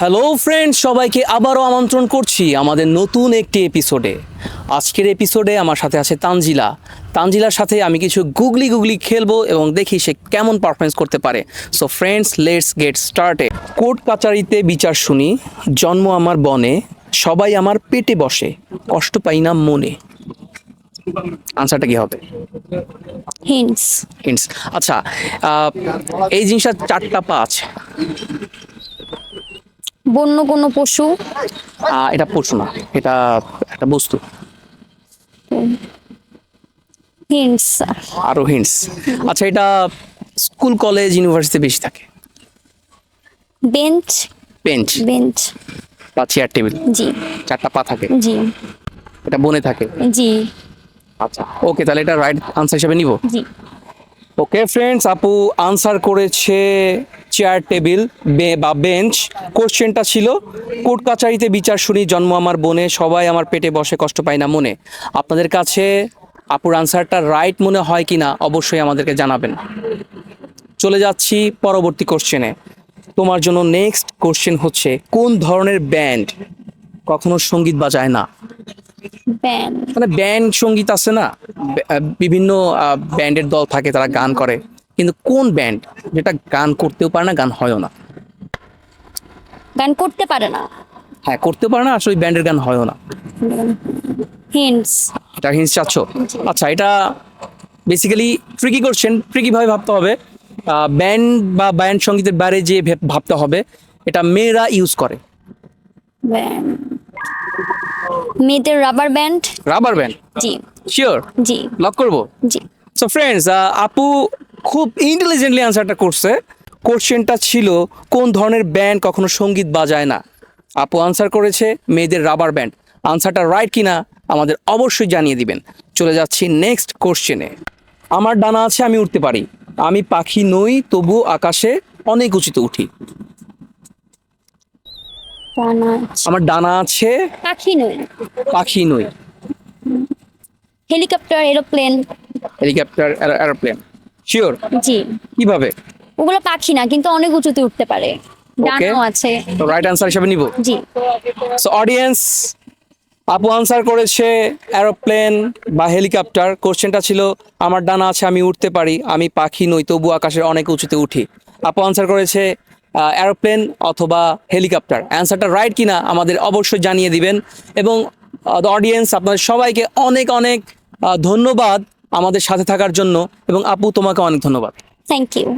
Hello friend সবাইকে আবারও আমন্ত্রণ করছি আমাদের নতুন একটি এপিসোডে আজকের এপিসোডে আমার সাথে আছে তানজিলা। তানজিলার সাথে আমি কিছু গুগলি গুগলি খেলব এবং দেখি সে কেমন পারফরমেন্স করতে পারে। So friends let's get started court কাচারিতে বিচার শুনি জন্ম আমার বনে সবাই আমার পেটে বসে কষ্ট পাই না মনে। আনসারটা কি হবে? হিন্টস হিন্টস আচ্ছা এই জিনিসটা চারটা পা আছে বন্য কোনো পশু? আহ, এটা পশু না এটা একটা বস্তু। হিন্টস আরও হিন্টস আচ্ছা এটা স্কুল কলেজ ইউনিভার্সিটি বেশি থাকে? বেঞ্চ বেঞ্চ বেঞ্চ বা চেয়ার টেবিল জি। চারটা পা থাকে? জি। এটা বনে থাকে? জি। আচ্ছা ওকে তাহলে এটা রাইট আনসার হিসেবে নিব? জি। ওকে ফ্রেন্ডস আপু আনসার করেছে চেয়ার টেবিল বা বেঞ্চ কোশ্চেনটা ছিল কোর্ট কাচারিতে বিচার শুনি জন্ম আমার বনে সবাই আমার পেটে বসে কষ্ট পায় না মনে। আপনাদের কাছে আপুর আনসারটা রাইট মনে হয় কিনা অবশ্যই আমাদেরকে জানাবেন। চলে যাচ্ছি পরবর্তী কোশ্চেনে তোমার জন্য নেক্সট কোশ্চেন হচ্ছে কোন ধরনের ব্যান্ড কখনো সংগীত বাজায় না? মানে ব্যান্ড সংগীত আছে না? বিভিন্ন ব্যান্ডের দল থাকে তারা গান করে। কিন্তু কোন ব্যান্ড যেটা গান করতেও পারে না গান হয়ও না? গান করতে পারে না। হ্যাঁ করতেও পারে না আসলে ওই ব্যান্ডের গান হয়ও না। হিন্টস এটা হিন্স চাচ্ছ? আচ্ছা এটা বেসিক্যালি ট্রিকি কোশ্চেন ট্রিকি ভাবে ভাবতে হবে। ব্যান্ড বা ব্যান্ড সঙ্গীতের বাইরে যে ভেব- ভাবতে হবে এটা মেয়েরা ইউজ করে। মেয়েদের রাবার ব্যান্ড রাবার ব্যান্ড জি। শিওর জি। লক করব? জি। সো ফ্রেন্ডস আপু খুব ইন্টেলিজেন্টলি আনসারটা করছে। কোশ্চেনটা ছিল কোন ধরনের ব্যান্ড কখনো সংগীত বাজায় না? আপু আনসার করেছে মেয়েদের রাবার ব্যান্ড আনসারটা রাইট কিনা আমাদের অবশ্যই জানিয়ে দিবেন। চলে যাচ্ছি নেক্সট কোশ্চেনে আমার ডানা আছে আমি উঠতে পারি। আমি পাখি নই তবু আকাশে অনেক উঁচুতে উঠি। আমার ডানা আছে পাখি নয় পাখি নই। Helicopter aeroplane helicopter aeroplane sure জি। কীভাবে? ওগুলো পাখি না কিন্তু অনেক উঁচুতে উঠতে পারে। ডানাও আছে। তো রাইট আনসার হিসেবে নিব? জি। সো অডিয়েন্স আপু আনসার করেছে অ্যারোপ্লেন বা হেলিকপ্টার কোশ্চেনটা ছিল আমার ডানা আছে আমি উঠতে পারি আমি পাখি নই তবু আকাশের অনেক উঁচুতে উঠি। আপু আনসার করেছে অ্যারোপ্লেন অথবা হেলিকপ্টার অ্যান্সারটা রাইট কিনা আমাদের অবশ্যই জানিয়ে দিবেন। এবং দ্য অডিয়েন্স আপনাদের সবাইকে অনেক অনেক ধন্যবাদ। আমাদের সাথে থাকার জন্য এবং আপু তোমাকে অনেক ধন্যবাদ। Thank you